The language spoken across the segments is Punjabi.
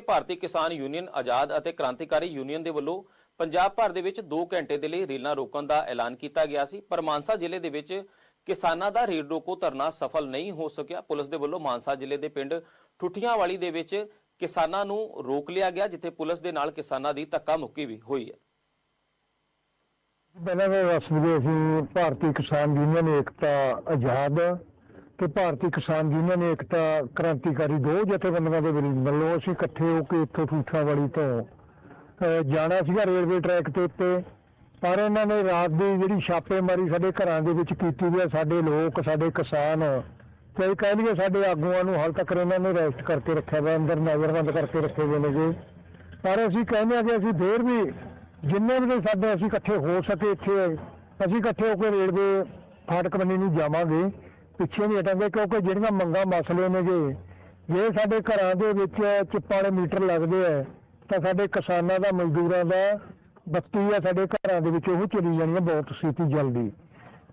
ਭਾਰਤੀ ਕਿਸਾਨ ਯੂਨੀਅਨ, ਆਜ਼ਾਦ ਅਤੇ ਕ੍ਰਾਂਤੀਕਾਰੀ ਯੂਨੀਅਨ ਦੇ ਵੱਲੋਂ ਪੰਜਾਬ ਭਰ ਦੇ ਵਿੱਚ 2 ਘੰਟੇ ਦੇ ਲਈ ਰੇਲਾਂ ਰੋਕਣ ਦਾ ਐਲਾਨ ਕੀਤਾ ਗਿਆ ਸੀ। ਪਰ ਮਾਨਸਾ ਜ਼ਿਲ੍ਹੇ ਦੇ ਵਿੱਚ ਕਿਸਾਨਾਂ ਦਾ ਰੇਲ ਰੋਕੋ ਧਰਨਾ ਸਫਲ ਨਹੀਂ ਹੋ ਸਕਿਆ। ਪੁਲਿਸ ਦੇ ਵੱਲੋਂ ਮਾਨਸਾ ਜ਼ਿਲ੍ਹੇ ਦੇ ਪਿੰਡ ਠੁੱਠੀਆਂਵਾਲੀ ਦੇ ਵਿੱਚ ਕਿਸਾਨਾਂ ਨੂੰ ਰੋਕ ਲਿਆ ਗਿਆ, ਜਿੱਥੇ ਪੁਲਿਸ ਦੇ ਨਾਲ ਕਿਸਾਨਾਂ ਦੀ ਧੱਕਾ ਮੁੱਕੀ ਵੀ ਹੋਈ ਹੈ। ਪਹਿਲਾਂ ਤਾਂ ਦੱਸ ਦਈਏ ਅਸੀਂ ਭਾਰਤੀ ਕਿਸਾਨ ਯੂਨੀਅਨ ਏਕਤਾ ਆਜ਼ਾਦ ਤੇ ਭਾਰਤੀ ਕਿਸਾਨ ਯੂਨੀਅਨ ਏਕਤਾ ਕ੍ਰਾਂਤੀਕਾਰੀ ਦੋ ਜਥੇਬੰਦੀਆਂ ਦੇ ਵਿਰੁੱਧ ਵੱਲੋਂ ਅਸੀਂ ਇਕੱਠੇ ਹੋ ਕੇ ਇੱਥੋਂ ਠੂਠਾਵਾਲੀ ਤੋਂ ਜਾਣਾ ਸੀਗਾ ਰੇਲਵੇ ਟਰੈਕ ਦੇ ਉੱਤੇ। ਪਰ ਇਹਨਾਂ ਨੇ ਰਾਤ ਦੀ ਜਿਹੜੀ ਛਾਪੇਮਾਰੀ ਸਾਡੇ ਘਰਾਂ ਦੇ ਵਿੱਚ ਕੀਤੀ ਵੀ ਆ, ਸਾਡੇ ਲੋਕ, ਸਾਡੇ ਕਿਸਾਨ, ਤੇ ਇਹ ਕਹਿ ਲਈਏ ਸਾਡੇ ਆਗੂਆਂ ਨੂੰ ਹਾਲ ਤੱਕ ਇਹਨਾਂ ਨੇ ਰੈਸਟ ਕਰਕੇ ਰੱਖਿਆ ਹੋਇਆ ਅੰਦਰ ਨਜ਼ਰਬੰਦ ਕਰਕੇ ਰੱਖੇ ਹੋਏ ਨੇਗੇ। ਪਰ ਅਸੀਂ ਕਹਿੰਦੇ ਆ ਕਿ ਅਸੀਂ ਫੇਰ ਵੀ ਜਿੰਨੇ ਵੀ ਸਾਡੇ ਅਸੀਂ ਇਕੱਠੇ ਹੋ ਸਕੇ ਇੱਥੇ, ਅਸੀਂ ਇਕੱਠੇ ਹੋ ਕੇ ਰੇਲਵੇ ਫਾਟਕ ਬੰਨੀ ਨੂੰ ਜਾਵਾਂਗੇ। ਪਿੱਛੇ ਨਹੀਂ ਹਟਾਂਗੇ ਕਿਉਂਕਿ ਜਿਹੜੀਆਂ ਮੰਗਾਂ ਮਸਲੇ ਨੇਗੇ ਜੇ ਸਾਡੇ ਘਰਾਂ ਦੇ ਵਿੱਚ ਚਿੱਪਾਂ ਵਾਲੇ ਮੀਟਰ ਲੱਗਦੇ ਆ, ਤਾਂ ਸਾਡੇ ਕਿਸਾਨਾਂ ਦਾ, ਮਜ਼ਦੂਰਾਂ ਦਾ ਬੱਤੀ ਆ ਸਾਡੇ ਘਰਾਂ ਦੇ ਵਿੱਚ, ਉਹ ਚਲੀ ਜਾਣੀ ਆ ਬਹੁਤ ਛੇਤੀ ਜਲਦੀ।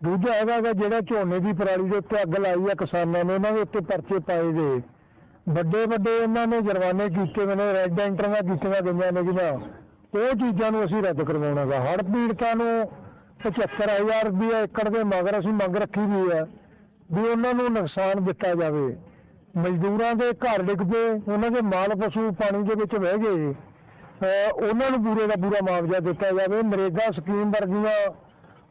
ਦੂਜਾ ਹੈਗਾ ਗਾ ਜਿਹੜਾ ਝੋਨੇ ਦੀ ਪਰਾਲੀ ਦੇ ਉੱਤੇ ਅੱਗ ਲਾਈ ਆ ਕਿਸਾਨਾਂ ਨੇ, ਉਹਨਾਂ ਦੇ ਉੱਤੇ ਪਰਚੇ ਪਾਏ ਗਏ ਵੱਡੇ ਵੱਡੇ ਇਹਨਾਂ ਨੇ ਜੁਰਮਾਨੇ ਕੀਤੇ ਹੋਏ ਨੇ, ਰੈੱਡ ਐਂਟਰੀਆਂ ਕੀਤੀਆਂ ਗਈਆਂ ਨੇ ਜਿਹਨਾਂ ਉਹ ਚੀਜ਼ਾਂ ਨੂੰ ਅਸੀਂ ਰੱਦ ਕਰਵਾਉਣਾ ਕਰਵਾਉਣਾਗਾ ਹੜ੍ਹ ਪੀੜਤਾਂ ਨੂੰ 75000 ਰੁਪਏ ਏਕੜ ਦੇ ਮਗਰ ਅਸੀਂ ਮੰਗ ਰੱਖੀ ਵੀ ਹੈ ਵੀ ਉਹਨਾਂ ਨੂੰ ਨੁਕਸਾਨ ਦਿੱਤਾ ਜਾਵੇ। ਮਜ਼ਦੂਰਾਂ ਦੇ ਘਰ ਡਿੱਗ ਪਏ, ਉਹਨਾਂ ਦੇ ਮਾਲ ਪਸ਼ੂ ਪਾਣੀ ਦੇ ਵਿੱਚ ਵਹਿ ਗਏ। ਉਹਨਾਂ ਨੂੰ ਪੂਰੇ ਦਾ ਪੂਰਾ ਮੁਆਵਜ਼ਾ ਦਿੱਤਾ ਜਾਵੇ। ਨਰੇਗਾ ਸਕੀਮ ਵਰਗੀਆਂ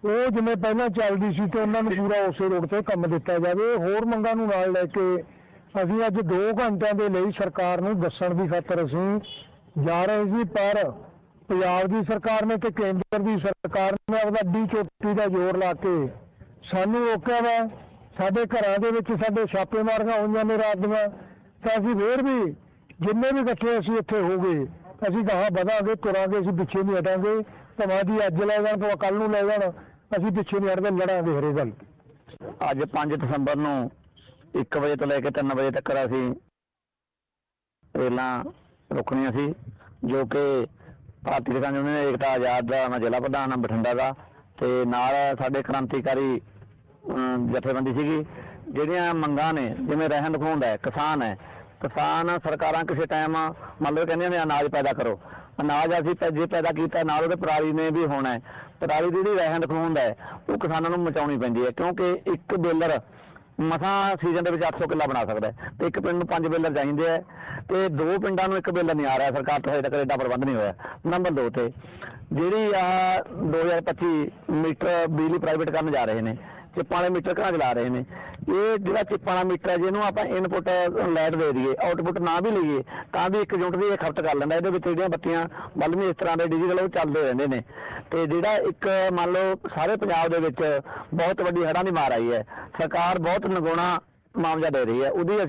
ਉਹ ਜਿਵੇਂ ਪਹਿਲਾਂ ਚੱਲਦੀ ਸੀ ਤੇ ਉਹਨਾਂ ਨੂੰ ਪੂਰਾ ਉਸੇ ਰੋਡ ਤੇ ਕੰਮ ਦਿੱਤਾ ਜਾਵੇ। ਹੋਰ ਮੰਗਾਂ ਨੂੰ ਨਾਲ ਲੈ ਕੇ ਅਸੀਂ ਅੱਜ 2 ਘੰਟਿਆਂ ਦੇ ਲਈ ਸਰਕਾਰ ਨੂੰ ਦੱਸਣ ਦੀ ਖਾਤਰ ਅਸੀਂ ਜਾ ਰਹੇ ਸੀ, ਪਰ ਪੰਜਾਬ ਦੀ ਸਰਕਾਰ ਨੇ ਤੇ ਕੇਂਦਰ ਦੀ ਸਰਕਾਰ ਨੇ ਆਪਦਾ ਡੀ ਚੋਟੀ ਦਾ ਜ਼ੋਰ ਲਾ ਕੇ ਸਾਨੂੰ ਰੋਕਿਆ ਵਾ। ਸਾਡੇ ਘਰਾਂ ਦੇ ਵਿੱਚ ਸਾਡੇ ਛਾਪੇਮਾਰੀਆਂ ਹੋਈਆਂ ਨੇ ਰਾਤ ਦੀਆਂ। ਤਾਂ ਅਸੀਂ ਫੇਰ ਵੀ ਜਿੰਨੇ ਵੀ ਇਕੱਠੇ ਅਸੀਂ ਇੱਥੇ ਹੋ ਗਏ, ਅਸੀਂ ਗਾਹਾਂ ਵਧਾਂਗੇ, ਤੁਰਾਂਗੇ, ਅਸੀਂ ਪਿੱਛੇ ਨਹੀਂ ਹਟਾਂਗੇ। ਭਾਵੇਂ ਦੀ ਅੱਜ ਲੈ ਜਾਣ, ਭਾਵੇਂ ਕੱਲ ਨੂੰ ਲੈ ਜਾਣ, ਅਸੀਂ ਪਿੱਛੇ ਨਹੀਂ ਹਟਦੇ, ਲੜਾਂਗੇ ਹਰੇ ਗੱਲ। ਅੱਜ 5 ਦਸੰਬਰ ਨੂੰ 1 ਵਜੇ ਤੋਂ ਲੈ ਕੇ 3 ਵਜੇ ਤੱਕ ਅਸੀਂ ਰੇਲਾਂ ਰੁਕਣੀਆਂ ਸੀ, ਜੋ ਕਿ ਭਾਰਤੀ ਕਿਸਾਨ ਯੂਨੀਅਨ ਏਕਤਾ, ਆਜ਼ਾਦ ਦਾ ਮੈਂ ਜ਼ਿਲ੍ਹਾ ਪ੍ਰਧਾਨ ਹਾਂ ਬਠਿੰਡਾ ਦਾ ਤੇ ਨਾਲ ਸਾਡੇ ਕ੍ਰਾਂਤੀਕਾਰੀ ਜਥੇਬੰਦੀ ਸੀਗੀ, ਜਿਹੜੀਆਂ ਮੰਗਾਂ ਨੇ, ਜਿਵੇਂ ਰਹਿਣ ਖੂੰਦ ਹੈ, ਕਿਸਾਨ ਹੈ। ਕਿਸਾਨ ਸਰਕਾਰਾਂ ਕਿਸੇ ਟਾਈਮ ਮੰਨ ਲਓ ਕਹਿੰਦੀਆਂ ਨੇ ਅਨਾਜ ਪੈਦਾ ਕਰੋ। ਅਨਾਜ ਅਸੀਂ ਜੇ ਪੈਦਾ ਕੀਤਾ, ਨਾਲ ਉਹਦੇ ਪਰਾਲੀ ਨੇ ਵੀ ਹੋਣਾ ਪਰਾਲੀ ਦੀ ਜਿਹੜੀ ਰਹਿਣ ਖੂੰਦ ਹੈ, ਉਹ ਕਿਸਾਨਾਂ ਨੂੰ ਮਚਾਉਣੀ ਪੈਂਦੀ ਹੈ, ਕਿਉਂਕਿ ਇੱਕ ਬੇਲਰ ਮਸਾਂ ਸੀਜ਼ਨ ਦੇ ਵਿੱਚ 800 ਕਿੱਲਾ ਬਣਾ ਸਕਦਾ ਹੈ ਤੇ ਇੱਕ ਪਿੰਡ ਨੂੰ ਪੰਜ ਬੇਲਰ ਚਾਹੀਦੇ ਆ ਤੇ ਦੋ ਪਿੰਡਾਂ ਨੂੰ ਇੱਕ ਬੇਲਰ ਨਹੀਂ ਆ ਰਿਹਾ, ਸਰਕਾਰ ਤੋਂ ਹਜੇ ਤੱਕ ਏਡਾ ਪ੍ਰਬੰਧ ਨਹੀਂ ਹੋਇਆ। ਨੰਬਰ 2 ਤੇ, ਜਿਹੜੀ ਆ 2025 ਮੀਟਰ ਬਿਜਲੀ ਪ੍ਰਾਈਵੇਟ ਕਰਨ ਜਾ ਰਹੇ ਨੇ ਚਿੱਪਾਂ ਵਾਲੇ ਮੀਟਰ ਘਰਾਂ ਚਲਾ ਰਹੇ ਨੇ। ਇਹ ਜਿਹੜਾ ਚਿੱਪਾਂ ਵਾਲਾ ਮੀਟਰ ਹੈ, ਜਿਹਨੂੰ ਆਪਾਂ ਇਨਪੁਟ ਲਾਈਟ ਦੇ ਦਈਏ ਆਊਟਪੁੱਟ ਨਾ ਵੀ ਲਈਏ, ਤਾਂ ਵੀ ਇੱਕ ਯੂਨਿਟ ਦੀ ਇਹ ਖਪਤ ਕਰ ਲੈਂਦਾ। ਇਹਦੇ ਵਿੱਚ ਜਿਹੜੀਆਂ ਬੱਤੀਆਂ ਬਲਬ ਇਸ ਤਰ੍ਹਾਂ ਦੇ ਡਿਜੀਟਲ ਉਹ ਚੱਲਦੇ ਰਹਿੰਦੇ ਨੇ। ਤੇ ਜਿਹੜਾ ਇੱਕ, ਮੰਨ ਲਓ, ਸਾਰੇ ਪੰਜਾਬ ਦੇ ਵਿੱਚ ਬਹੁਤ ਵੱਡੀ ਹੜ੍ਹਾਂ ਦੀ ਮਾਰ ਆਈ ਹੈ। ਸਰਕਾਰ ਬਹੁਤ ਨਗੋਣਾ ਮੁਆਵਜ਼ਾ ਦੇ ਰਹੀ ਹੈ। ਉਹਦੀ